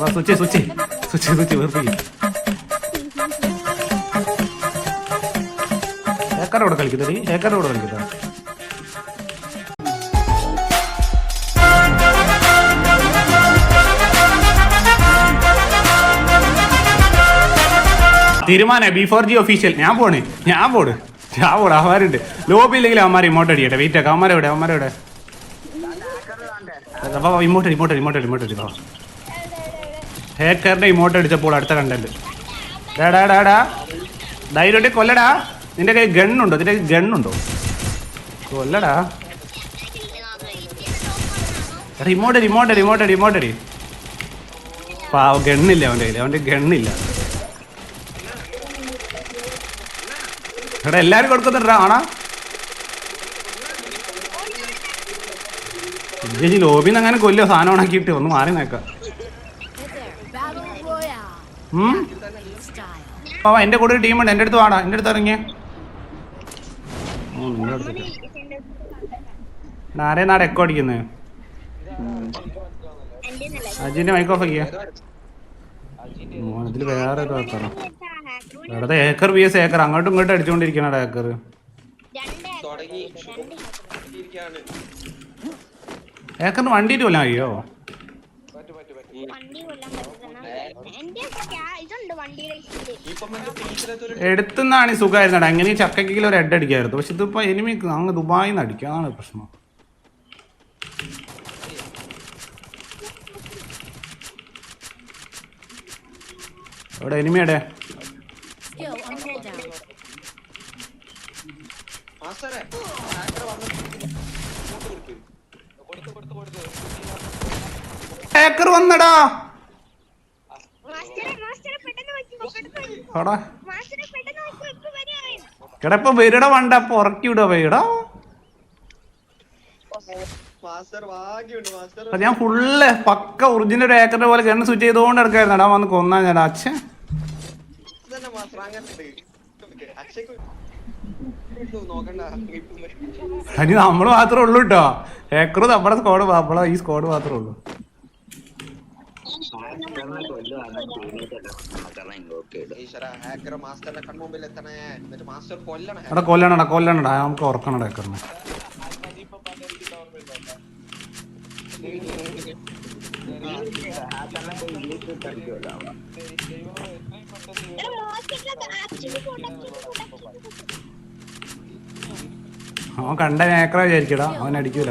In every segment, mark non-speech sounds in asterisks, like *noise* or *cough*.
വാ switch switch switch switch വെറുപ്പിക്കും ഏക്കറോടെ കളിക്കുന്നടി ഏക്കറോടെ കളിക്കുന്ന തീരുമാനം ബി ഫോർ ജി ഒഫീഷ്യൽ ഞാൻ പോണ് ഞാൻ പോണ് ഞാൻ പോണ്. അവന്മാരുണ്ട്. ലോബി ഇല്ലെങ്കിൽ അവന്മാർ ഇമോട്ട് അടിക്കട്ടെ. വെയിറ്റ് ആക്കാം. അവന്മാരെവിടെ അവന്മാരെവിടെ അപ്പൊ ഇമോട്ട് ഇമോട്ട് ഇമോട്ട് ഇമോട്ട് അടിച്ചോ ഹേക്കറിന്റെ ഇമോട്ട് അടിച്ചപ്പോൾ അടുത്ത കണ്ടന്റ് ഡാടാ ഡാടാ കൊല്ലടാ. നിന്റെ കയ്യിൽ ഗണ്ണുണ്ടോ നിന്റെ കയ്യിൽ ഗണ്ണുണ്ടോ കൊല്ലടാ. റിമോട്ട് റിമോട്ട് റിമോട്ട് റിമോട്ട് അടി പാവ ഗണ്ണില്ല അവന്റെ കയ്യിൽ. അവന്റെ ഗണ്ണില്ല എടാ എല്ലാവരും കൊടുക്കുന്നുണ്ടാ ആണാ. ചേച്ചി ലോബിന്ന് അങ്ങനെ കൊല്ലോ സാധനം ഉണക്കിയിട്ട് ഒന്ന് മാറി നോക്കാം Style. എന്റെ കൂടെ ഒരു ടീമുണ്ട് എന്റെ അടുത്ത് വാടാ. എന്റെ അടുത്ത് ഇറങ്ങിയ. ആരെ നാട് എക്കോ അടിക്കുന്നേ? അജിന്റെ മൈക്ക് ഓഫ് ആക്കിയ. ഇതിൽ വേറെ ഒരു ആൾക്കാരാ വെറുതെ ഏക്കർ വി എസ് ഏക്കർ അങ്ങോട്ടും ഇങ്ങോട്ടും അടിച്ചുകൊണ്ടിരിക്കണ ഏക്കർ ഏക്കറിന് വണ്ടിയിട്ട് കൊല്ലാൻ കഴിയോ? എടുത്തുനിന്നാണ് സുഖമായിരുന്നു അങ്ങനെ ചക്കക്കെങ്കിലും ഒരു ഹെഡ് അടിക്കായിരുന്നു. പക്ഷെ ഇതിപ്പോ എനിമി അങ്ങ് ദുബായിൽ നിന്ന് അടിക്കുക അതാണ് പ്രശ്നം എവിടെ? ഇങ്ങോട്ട് കൊടുക്ക്. കൊടുത്ത് കൊടുത്ത് കൊടുത്ത് ഹാക്കർ വന്നടാ. കിടപ്പ വരുടെ വണ്ട അപ്പൊ ഉറക്കി വിടുക മാസ്റ്റർ ഞാൻ ഫുള്ള് പക്ക ഒറിജിനൽ ഒരു ഏക്കറിന്റെ പോലെ കിണ സ്വിച്ച് ചെയ്തോണ്ട് എടുക്കായിരുന്നു എടാ വന്ന് കൊന്നാ ഞാൻ അച്ഛൻ. അനി നമ്മൾ മാത്രമേ ഉള്ളൂ കേട്ടോ ഏക്കർ നമ്മുടെ സ്കോഡ് നമ്മളെ ഈ സ്കോഡ് മാത്രമേ ഉള്ളൂ. ഹാക്കർ മാസ്റ്ററിന്റെ കൺമുമ്പിൽ എത്തണേ. എന്നിട്ട് മാസ്റ്റർ കൊല്ലണേ എടാ കൊല്ലണടാ കൊല്ലണടാ. നമുക്ക് കൊണ്ടാക്കി, കൊണ്ടാക്കി. അവൻ കണ്ട ഏക്കറ വിചാരിക്കടാ. അവൻ അടിക്കൂല.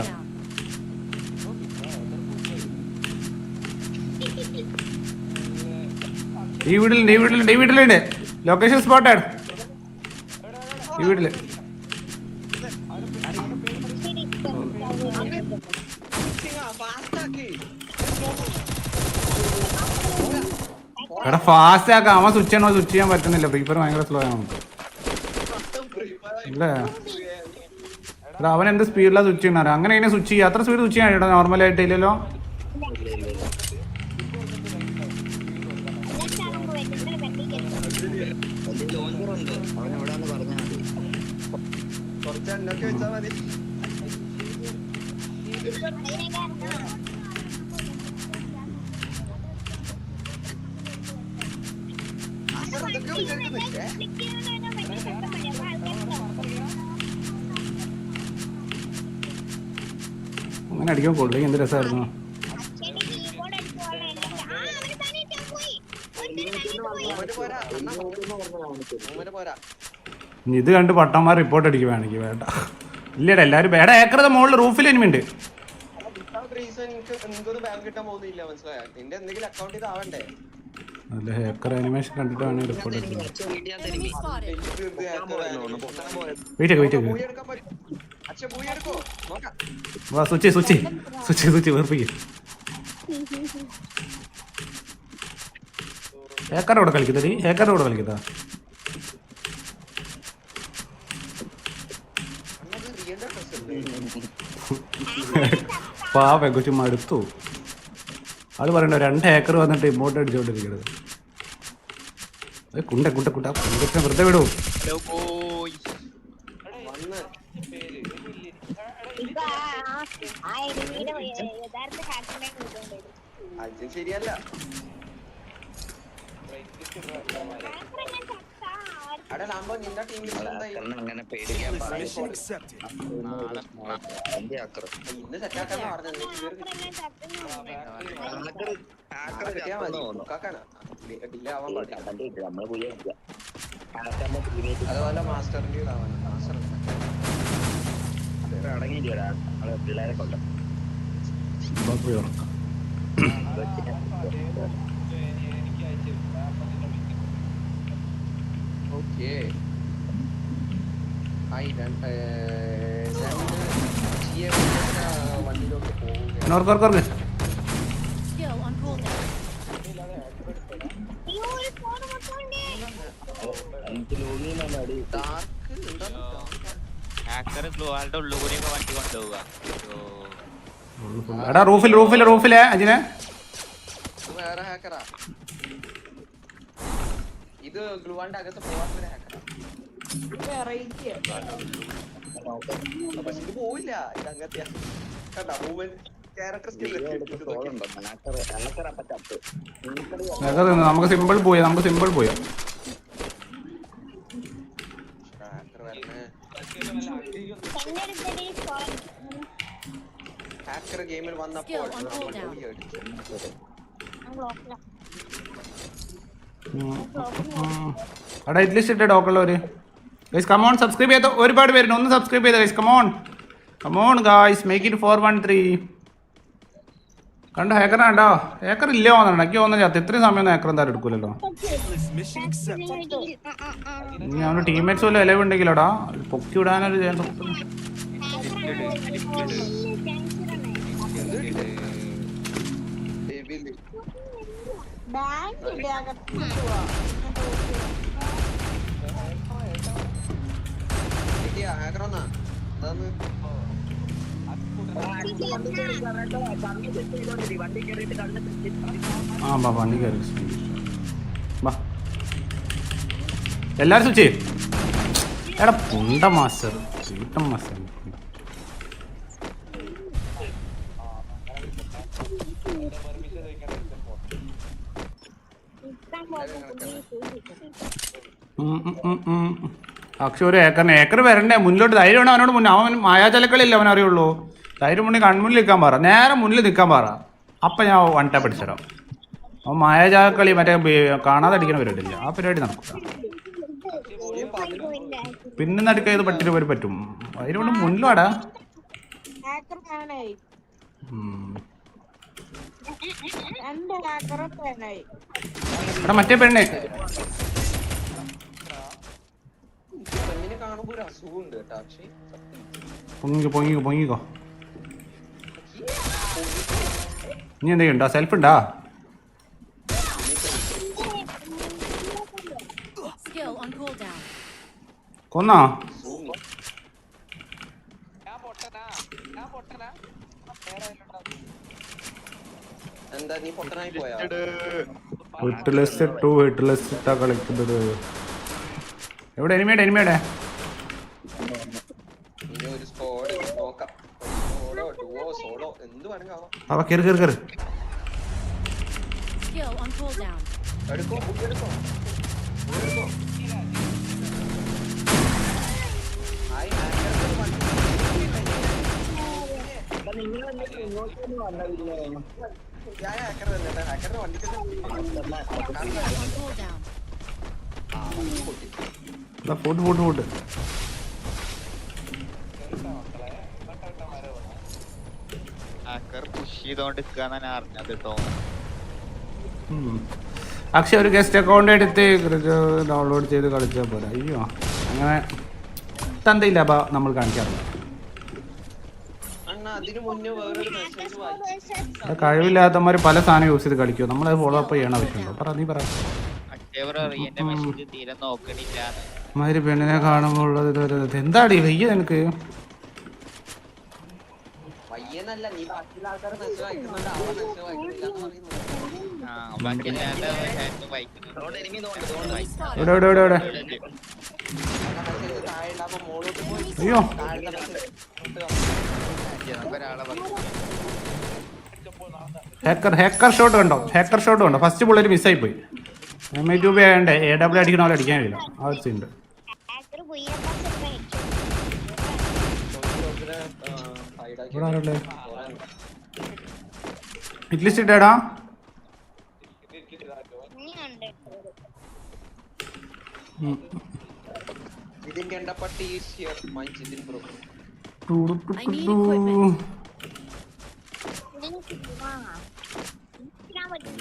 ഈ വീട്ടിലുണ്ട് ഈ വീട്ടിലുണ്ട് ഈ വീട്ടിലുണ്ട് ലൊക്കേഷൻ സ്പോട്ടാണ് ഈ വീട്ടിൽ. എടാ ഫാസ്റ്റ് ആക്കാം. അവൻ സ്വിച്ച് ചെയ്യണോ സ്വിച്ച് ചെയ്യാൻ പറ്റുന്നില്ല. ഫ്രീ ഫയർ ഭയങ്കര സ്ലോ ആണ് നമുക്ക് അവൻ എന്ത് സ്പീഡിലാണ് സ്വിച്ച് ചെയ്യണോ അങ്ങനെ സ്വിച്ച് ചെയ്യുക അത്ര സ്പീഡ് സ്വിച്ച് ചെയ്യാൻ കേട്ടോ കഷ്ടപ്പാടാ. വെച്ചാ മതി അങ്ങനെ അടിക്കാൻ കൊള്ളുക എന്ത് രസമായിരുന്നു ഇനി ഇത് കണ്ട് പട്ടന്മാർ റിപ്പോർട്ട് അടിക്കുക വേണമെങ്കിൽ വേണ്ട. ഇല്ലടാ എല്ലാവരും വേട ഏക്കറത് മുകളിൽ റൂഫിൽ എനിമുണ്ട്. നല്ല ഹേക്കർ അനിമേഷൻ കണ്ടിട്ട് വേണമെങ്കിൽ റിപ്പോർട്ട് വെയിറ്റ് വാ സ്വിച്ച് സ്വിച്ച്. സ്വിച്ച് സ്വിച്ച് വെറുപ്പിക്കും ഹേക്കറുടെ *laughs* കൂടെ കളിക്കുന്നത് ഹേക്കറുടെ കൂടെ കളിക്കുന്നതാ പാവ കൊച്ചു മടുത്തു. അത് പറയണ്ട രണ്ട് ഏക്കർ വന്നിട്ട് ഇമോട്ട് അടിച്ചോണ്ടിരിക്കണത്. കുണ്ട കുണ്ട കുണ്ട കുണ്ടത്തിനെ വെറുതെ വിടൂ. ശരിയല്ല. അവിടെ ലാംബോ നിന്റെ ടീമിൽ അങ്ങനെ പേടിക്കാൻ. എന്റെ ആക്രം ഇന്ന് സെറ്റാക്കാന്ന് പറഞ്ഞത് അതുപോലെ മാസ്റ്ററിന്റെ ഇതാവാൻ മാസ്റ്റർ അടങ്ങിയില്ല നമ്മളെ പിള്ളേരെ കൊല്ലം എനിക്ക് ഉറക്കാം ഓക്കെ. വണ്ടിയിലോട്ട് എടാ റൂഫിൽ റൂഫിൽ റൂഫിലെ അജിനെ. വേറെ ഹാക്കറാ ഇത് ഗ്ലൂവാണ്ട് അകത്ത് പക്ഷെ ഇത് പോവില്ല. ഇത് അങ്ങനത്തെ കണ്ടാ? മൂവ്മെന്റ് ക്യാരക്ടർ സ്കിൽ തോന്നുന്നുണ്ടോ? ഹാക്കർ ഹാക്കർ അപ്പ ചത്ത്. നമുക്കത് വേഗം നിന്ന് നമുക്ക് സിമ്പിൾ പോയി നമുക്ക് സിമ്പിൾ പോയി. ഹാക്കർ ഗെയിമിൽ വന്നപ്പോൾ പോയി അടിച്ചു. ബ്ലോക്കില എടാ ഡോക്കുള്ളവര് ഗൈസ് കമോൺ സബ്സ്ക്രൈബ് ചെയ്ത ഒരുപാട് പേരുണ്ട്. ഒന്ന് സബ്സ്ക്രൈബ് ചെയ്ത guys come on come on guys make it four one three കണ്ടോ ഹേക്കർ കണ്ടോ ഹേക്കർ ഇല്ല തോന്നണ്ട എനിക്ക് തോന്നുന്നു ചത്ത് ഇത്രയും സമയം ഹേക്കർ എന്തായാലും എടുക്കൂലല്ലോ. ഇനി അവന്റെ ടീംമേറ്റ്സ് വല്ല ഇലവുണ്ടെങ്കിലോടാ പൊക്കി വിടാനൊരു chance. ബാങ്കിന്റെ അകത്ത് കണ്ണ് ആ ബാ വണ്ടി കയറി. ബാ എല്ലാരും സ്വിച്ച് എടാ പുണ്ട മാസ്റ്റർ. ചീട്ടം മാസ്റ്റർ. പക്ഷെ ഒരു ഏക്കറിന് ഏക്കർ വരണ്ടേ? മുന്നിലോട്ട് ധൈര്യം വേണം അവനോട് മുന്നേ അവൻ മായാചലക്കളില്ല അവൻ അറിയുള്ളൂ? ധൈര്യം മുന്നിൽ കൺമുന്നിൽ നിൽക്കാൻ പറ. നേരെ മുന്നിൽ നിൽക്കാൻ പറ. അപ്പം ഞാൻ വൺ ടാപ്പ് അടിച്ചുതരാം. അവൻ മായാചാക്കളി മറ്റേ കാണാതെ അടിക്കണ പരിപാടിയില്ല. ആ പരിപാടി നടക്കും. പിന്നെ നടുക്ക ഇത് പട്ടി പോയി പറ്റും? അതിനോട് മുന്നിലാടാ ഉം. എടാ മറ്റേ പെണ്ണ്. പൊങ്ങിക്കോ പൊങ്ങിക്കോ പൊങ്ങിക്കോ. ഇനി എന്തെങ്കിലും ഉണ്ടോ? സെൽഫ് ഉണ്ടോ? Skill on cooldown. കൊന്നോ? എന്താ നീ പൊട്ടനായി പോയാ ഹെഡ്ലെസ് ടു ഹെഡ്ലെസ് ഇട്ടാ കളിക്കുന്നത് എവിടെ എനിമയുടെ എനിമയുടെ അവ കയറി കയറി കയറി Skill on cooldown. പോട്ട് പോട്ട് കേട്ടോ. അക്ഷയ ഒരു ഗസ്റ്റ് അക്കൗണ്ട് എടുത്ത് ഡൗൺലോഡ് ചെയ്ത് കളിച്ചാൽ പോരാ. അയ്യോ അങ്ങനെ തന്തയില്ല അപ്പൊ നമ്മൾ കാണിക്കാറില്ല. കഴിവില്ലാത്തമാര് പല സാധനം യൂസ് ചെയ്ത് കളിക്കും നമ്മളത് ഫോളോ അപ്പ് ചെയ്യണ ആവശ്യമുണ്ടോ പറ നീ പറ. മാതിരി പെണ്ണിനെ കാണുമ്പോൾ ഉള്ളത് എന്താടി വയ്യ നിനക്ക്? ഇവിടെ ഇവിടെ ഇവിടെ അയ്യോ. ഹാക്കർ ഹാക്കർ ഷോട്ട് കണ്ടോ? ഹാക്കർ ഷോട്ട് കണ്ടോ? ഫസ്റ്റ് ബുള്ളറ്റ് മിസ്സായി പോയി. എം ഐ ട്യൂബ് ആയണ്ടേ എ ഡബ്ല്യു അടിക്കണ പോലെ അടിക്കാൻ കഴിയില്ല. ആ ഒരു സീൻ ഇട്ടേടാ. ഇതിന്റെ എണ്ടപ്പട്ടി is here my problem bro. I need equipment.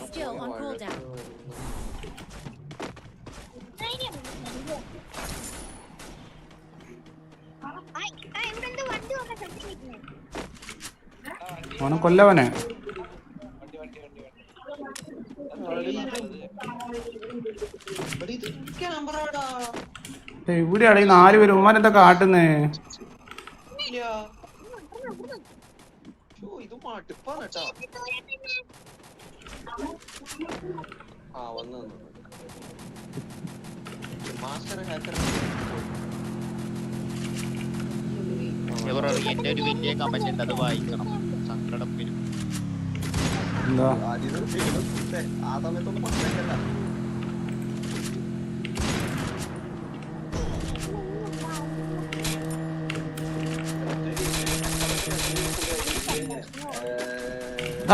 Skill on cooldown. അവനെ കൊല്ലവനെ ഇവിടെയാണ് ഈ നാല് പേര് ഉമ്മാൻ എന്താ കാട്ടുന്നേ ഇല്ല. ഓ ഇത് മടുപ്പാണ് കേട്ടോ ആ വന്നു വന്നു മാസ്റ്റർ ഹാക്കർ എന്റെ ഒരു വലിയ കമന്റ് ഉണ്ട് അത് വായിക്കണം. സങ്കടം വരും. എന്താ? ആ സമയത്തൊന്നും പറഞ്ഞില്ല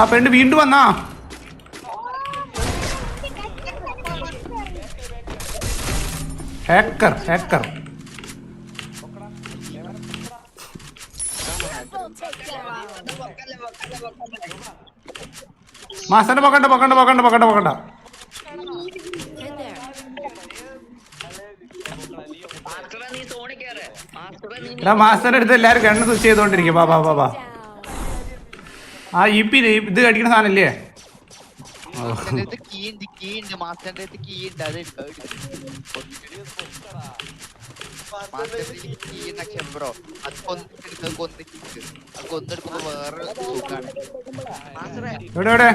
ആ പെണ്ണ് വീണ്ടും വന്നാ. ഹാക്കർ ഹാക്കർ മാസ്റ്ററിനെ പൊക്കണ്ട പൊക്കണ്ട പൊക്കണ്ട പൊക്കണ്ട പൊക്കണ്ട. മാസ്റ്ററിന്റെ അടുത്ത് എല്ലാരും കണ്ണ് സ്വിച്ച് ചെയ്തോണ്ടിരിക്കും. ബാ ബാ ബാ ബാ Down. ഈ പി ഇത് കടിക്കണ സാധനല്ലേ? മാസ്റ്ററിന്റെ അടുത്ത് കീ ഉണ്ട് കീ ഉണ്ട് മാസ്റ്ററിന്റെ അടുത്ത് കീ ഉണ്ട് അത് എടുക്കാം മാസ്റ്ററിന്റെ കീ ഉണ്ട് ബ്രോ അത് കൊന്നിട്ട് അത് കൊന്നെടുക്കുമ്പോ വേറെ സുഖാണ്. എവിടെ എവിടെ?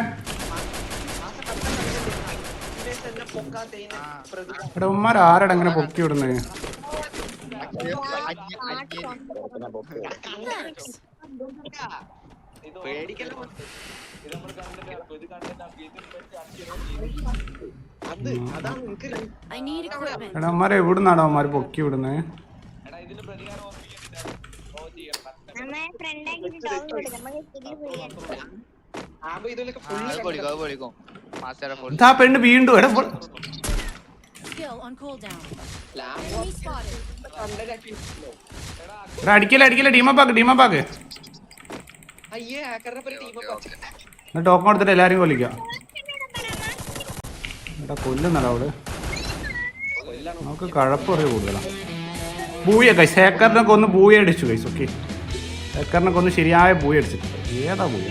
ഉമ്മാർ ആരടാ അങ്ങനെ പൊക്കി വിടുന്നേ? അന്യ അന്യ Thanks. പേടിക്കല്ല അത് അതാണ് നിനക്ക് I need equipment. എടാ ഉമ്മാരെ എവിടുന്നാടാ ഉമ്മാര് പൊക്കി വിടുന്നേ? പെണ്ണ് വീണ്ടും എടാ അടിക്കല അടിക്കല ഡീമപ്പാക്ക് ഡീമപ്പാക്ക് അയ്യേ ഹാക്കറിനെ പറ്റി ടീം എന്നിട്ട് ടോക്കൺ എടുത്തിട്ട് എല്ലാരും കൊല്ലിക്കാം? എടാ കൊല്ലുന്നടാ അവൾ. നമുക്ക് കഴപ്പ് കുറേ കൂടുതലാണ് ബൂയ കൈസ് ഹേക്കറിനൊക്കെ ഒന്ന് പൂയ അടിച്ചു കൈസ് ഓക്കെ ഹേക്കറിനൊക്കെ ഒന്ന് ശരിയായ പൂയ അടിച്ചിട്ടുണ്ട്. ഏതാ ബൂയ?